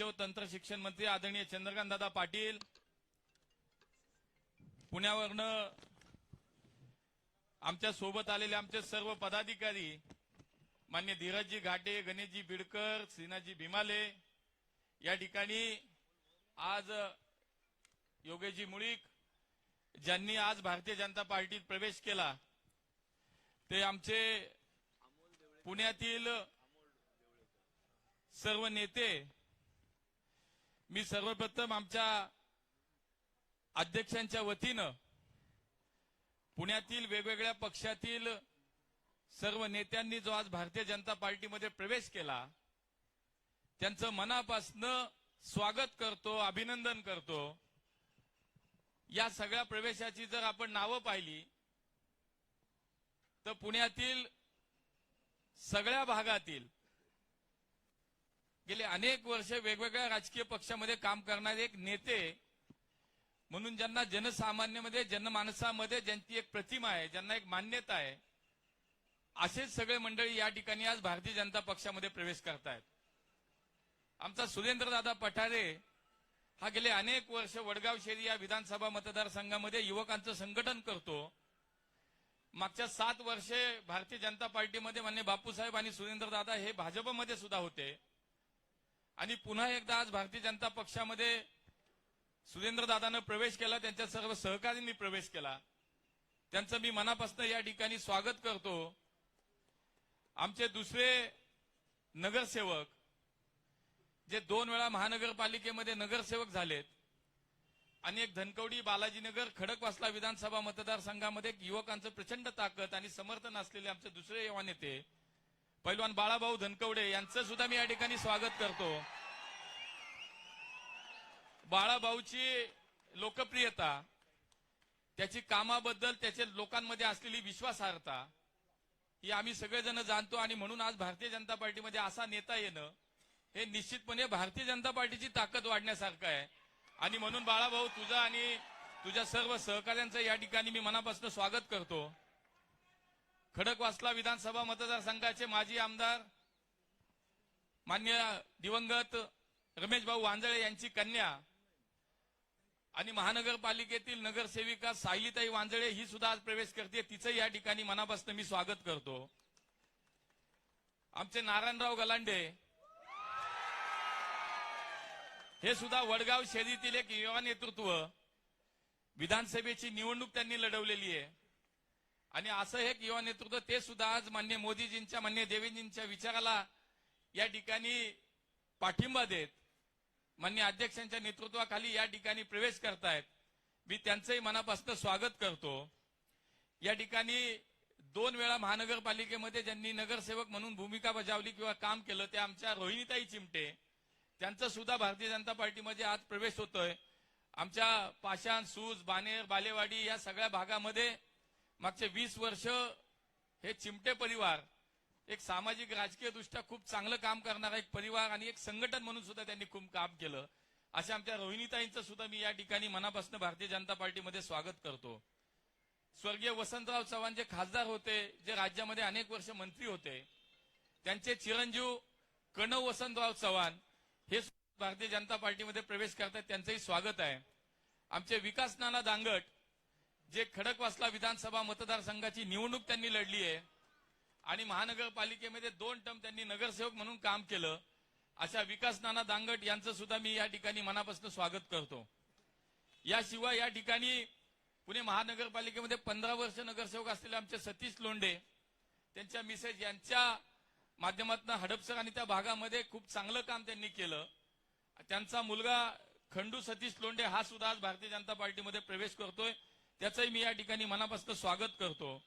उच्च व तंत्र शिक्षण मंत्री आदरणीय चंद्रकांत दादा पाटील पुण्यावरनं आमच्यासोबत आलेले आमचे सर्व पदाधिकारी मान्य धीरजजी घाटे गणेशजी बिडकर श्रीनाथजी भीमाले या ठिकाणी आज योगेशजी मुळीक ज्यांनी आज भारतीय जनता पार्टीत प्रवेश केला ते आमचे पुण्यातील सर्व नेते मी सर्वप्रथम आमच्या अध्यक्षांच्या वतीनं पुण्यातील वेगवेगळ्या पक्षातील सर्व नेत्यांनी जो आज भारतीय जनता पार्टीमध्ये प्रवेश केला त्यांचं मनापासनं स्वागत करतो अभिनंदन करतो. या सगळ्या प्रवेशाची जर आपण नावं पाहिली तर पुण्यातील सगळ्या भागातील गेले अनेक वर्ष वेगवेगळ्या राजकीय पक्षामध्ये काम करणारे एक नेते म्हणून ज्यांना जनसामान्यामध्ये जनमानसामध्ये ज्यांची एक प्रतिमा आहे ज्यांना एक मान्यता आहे असेच सगळे मंडळी या ठिकाणी आज भारतीय जनता पक्षामध्ये प्रवेश करतायत. आमचा सुरेंद्रदादा पठारे हा गेले अनेक वर्ष वडगाव शेरी या विधानसभा मतदारसंघामध्ये युवकांचं संघटन करतो. मागच्या सात वर्षे भारतीय जनता पार्टीमध्ये मान्य बापूसाहेब आणि सुरेंद्रदादा हे भाजपमध्ये सुद्धा होते. आणि पुन्हा एकदा आज भारतीय जनता पक्षामध्ये सुरेंद्रदादानं प्रवेश केला त्यांच्या सर्व सहकार्यांनी प्रवेश केला. त्यांचं मी मनापासून या ठिकाणी स्वागत करतो. आमचे दुसरे नगरसेवक जे दोन वेळा महानगरपालिकेमध्ये नगरसेवक झालेत आणि एक धनकवडी बालाजीनगर खडकवासला विधानसभा मतदारसंघामध्ये एक युवकांचं प्रचंड ताकद आणि समर्थन असलेले आमचे दुसरे युवा नेते पैलवान बाळाभाऊ धनकवडे यांचं सुद्धा मी या ठिकाणी स्वागत करतो. बाळाभाऊची लोकप्रियता त्याची कामाबद्दल त्याच्या लोकांमध्ये असलेली विश्वासार्हता ही आम्ही सगळेजण जाणतो आणि म्हणून आज भारतीय जनता पार्टीमध्ये असा नेता येणं हे निश्चितपणे भारतीय जनता पार्टीची ताकद वाढण्यासारखं आहे. आणि म्हणून बाळाभाऊ तुझं आणि तुझ्या सर्व सहकाऱ्यांचं या ठिकाणी मी मनापासून स्वागत करतो. खडकवासला विधानसभा मतदारसंघाचे माजी आमदार मान्य दिवंगत रमेश भाऊ वांजळे यांची कन्या आणि महानगरपालिकेतील नगरसेविका सायलीताई वांजळे ही सुद्धा आज प्रवेश करते. तिचं या ठिकाणी मनापासून मी स्वागत करतो. आमचे नारायणराव गलांडे हे सुद्धा वडगाव शहरीतील एक युवा नेतृत्व विधानसभेची निवडणूक त्यांनी लढवलेली आहे. आणि असं एक युवा नेतृत्व ते सुद्धा आज मान्य मोदीजींच्या मान्य देवेंजींच्या विचाराला या ठिकाणी पाठिंबा देत मान्य अध्यक्षांच्या नेतृत्वाखाली या ठिकाणी प्रवेश करतायत. मी त्यांचंही मनापासून स्वागत करतो. या ठिकाणी दोन वेळा महानगरपालिकेमध्ये ज्यांनी नगरसेवक म्हणून भूमिका बजावली किंवा काम केलं ते आमच्या रोहिणीताई चिमटे. त्यांचं सुद्धा भारतीय जनता पार्टीमध्ये आज प्रवेश होतोय. आमच्या पाषाण सूज बानेर बालेवाडी या सगळ्या भागामध्ये मागचे वीस वर्ष हे चिमटे परिवार एक सामाजिक राजकीय दृष्ट्या खूप चांगलं काम करणारा एक परिवार आणि एक संघटन म्हणून सुद्धा त्यांनी खूप काम केलं. अशा आमच्या रोहिणीताईंचं सुद्धा मी या ठिकाणी मनापासून भारतीय जनता पार्टीमध्ये स्वागत करतो. स्वर्गीय वसंतराव चव्हाण जे खासदार होते जे राज्यामध्ये अनेक वर्ष मंत्री होते त्यांचे चिरंजीव कणव वसंतराव चव्हाण हे भारतीय जनता पार्टीमध्ये प्रवेश करतात त्यांचंही स्वागत आहे. आमचे विकास नाना दांगट जे खडकवासला विधानसभा मतदारसंघाची निवडणूक त्यांनी लढली आहे आणि महानगरपालिकेमध्ये दोन टर्म त्यांनी नगरसेवक म्हणून काम केलं अशा विकास नाना दांगट यांचं सुद्धा मी या ठिकाणी मनापासून स्वागत करतो. याशिवाय या ठिकाणी पुणे महानगरपालिकेमध्ये पंधरा वर्ष नगरसेवक असलेले आमचे सतीश लोंढे त्यांच्या मिसेज यांच्या माध्यमातून हडपसर आणि त्या भागामध्ये खूप चांगलं काम त्यांनी केलं. त्यांचा मुलगा खंडू सतीश लोंढे हा सुद्धा आज भारतीय जनता पार्टीमध्ये प्रवेश करतोय. त्याचंही मी या ठिकाणी मनापासून स्वागत करतो.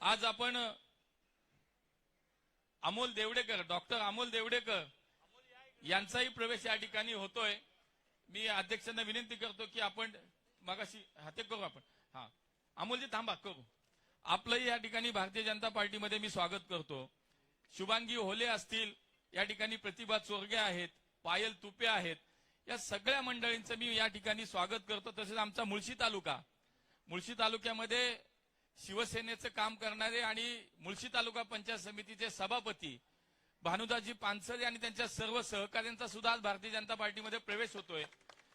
आज आपण अमोल देवडेकर डॉक्टर अमोल देवडेकर यांचाही प्रवेश या ठिकाणी होतोय. मी अध्यक्षांना विनंती करतो की आपण मगाशी हाते करू आपण. हा. अमोलजी थांबा करू. आपलंही या ठिकाणी भारतीय जनता पार्टीमध्ये मी स्वागत करतो. शुभांगी होले असतील या ठिकाणी प्रतिभा चोरगे आहेत पायल तुपे आहेत या सगळ्या मंडळींचं मी या ठिकाणी स्वागत करतो. तसेच आमचा मुळशी तालुका मुळशी तालुक्यामध्ये शिवसेनेचं काम करणारे आणि मुळशी तालुका पंचायत समितीचे सभापती भानुदाजी पानसरे आणि त्यांच्या सर्व सहकाऱ्यांचा सुद्धा आज भारतीय जनता पार्टीमध्ये प्रवेश होतोय.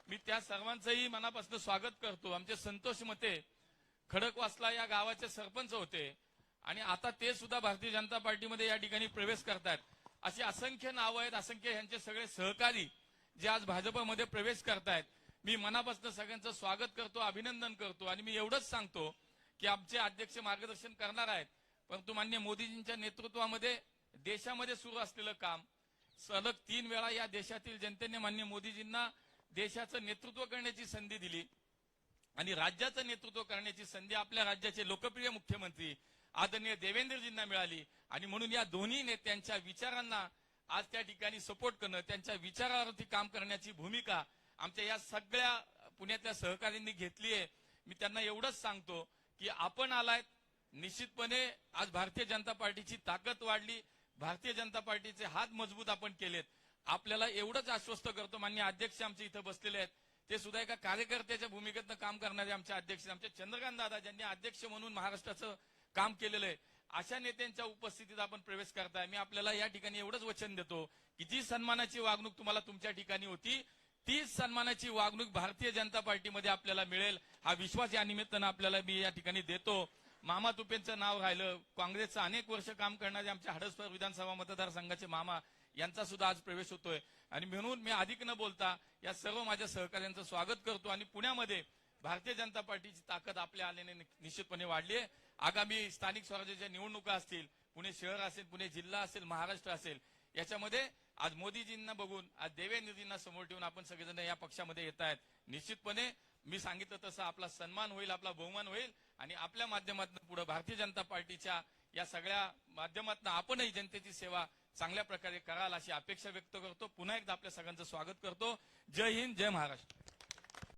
मी त्या सर्वांचंही मनापासून स्वागत करतो. आमचे संतोष मते खडकवासला या गावाचे सरपंच होते आणि आता ते सुद्धा भारतीय जनता पार्टीमध्ये या ठिकाणी प्रवेश करतात अशी असंख्य नावं आहेत असंख्य यांचे सगळे सहकारी जे आज भाजपमध्ये प्रवेश करतायत. मी मनापासून सगळ्यांचं स्वागत करतो अभिनंदन करतो आणि मी एवढंच सांगतो की आमचे अध्यक्ष मार्गदर्शन करणार आहेत. परंतु मान्य मोदीजींच्या नेतृत्वामध्ये देशामध्ये सुरू असलेलं काम सलग तीन वेळा या देशातील जनतेने मान्य मोदीजींना देशाचं नेतृत्व करण्याची संधी दिली आणि राज्याचं नेतृत्व करण्याची संधी आपल्या राज्याचे लोकप्रिय मुख्यमंत्री आदरणीय देवेंद्रजींना मिळाली. आणि म्हणून या दोन्ही नेत्यांच्या विचारांना आज त्या ठिकाणी सपोर्ट करणं त्यांच्या विचारावरती काम करण्याची भूमिका आमच्या या सगळ्या पुण्यातल्या सहकार्यांनी घेतली आहे. मी त्यांना एवढंच सांगतो की आपण आलायत निश्चितपणे आज भारतीय जनता पार्टीची ताकद वाढली. भारतीय जनता पार्टीचे हात मजबूत आपण केलेत. आपल्याला एवढंच आश्वस्त करतो मान्य अध्यक्ष आमचे इथं बसलेले आहेत. ते सुद्धा एका कार्यकर्त्याच्या भूमिकेतनं काम करणारे आमचे अध्यक्ष आमचे चंद्रकांत दादा ज्यांनी अध्यक्ष म्हणून महाराष्ट्राचं काम केलेलं आहे अशा नेत्यांच्या उपस्थितीत आपण प्रवेश करताय. मी आपल्याला या ठिकाणी एवढंच वचन देतो की जी सन्मानाची वागणूक तुम्हाला तुमच्या ठिकाणी होती तीच सन्मानाची वागणूक भारतीय जनता पार्टीमध्ये आपल्याला मिळेल. हा विश्वास या निमित्तानं आपल्याला मी या ठिकाणी देतो. मामा तुपेंचं नाव राहिलं. काँग्रेसचं अनेक वर्ष काम करणारे आमच्या हडसपर विधानसभा मतदारसंघाचे मामा यांचा सुद्धा आज प्रवेश होतोय. आणि म्हणून मी अधिक न बोलता या सर्व माझ्या सहकाऱ्यांचं स्वागत करतो आणि पुण्यामध्ये भारतीय जनता पार्टीची ताकद आपल्या आल्याने निश्चितपणे वाढली आहे. आगामी स्थानिक स्वराज्याच्या निवडणुका असतील पुणे शहर असेल पुणे जिल्हा असेल महाराष्ट्र असेल याच्यामध्ये आज मोदीजींना बघून आज देवेंद्रजींना समोर ठेवून आपण सगळेजण या पक्षामध्ये येत आहेत. निश्चितपणे मी सांगितलं तसं आपला सन्मान होईल आपला बहुमान होईल आणि आपल्या माध्यमातून पुढे भारतीय जनता पार्टीच्या या सगळ्या माध्यमातून आपणही जनतेची सेवा चांगल्या प्रकारे कराल अशी अपेक्षा व्यक्त करतो. पुन्हा एकदा आपल्या सगळ्यांचं स्वागत करतो. जय हिंद जय महाराष्ट्र.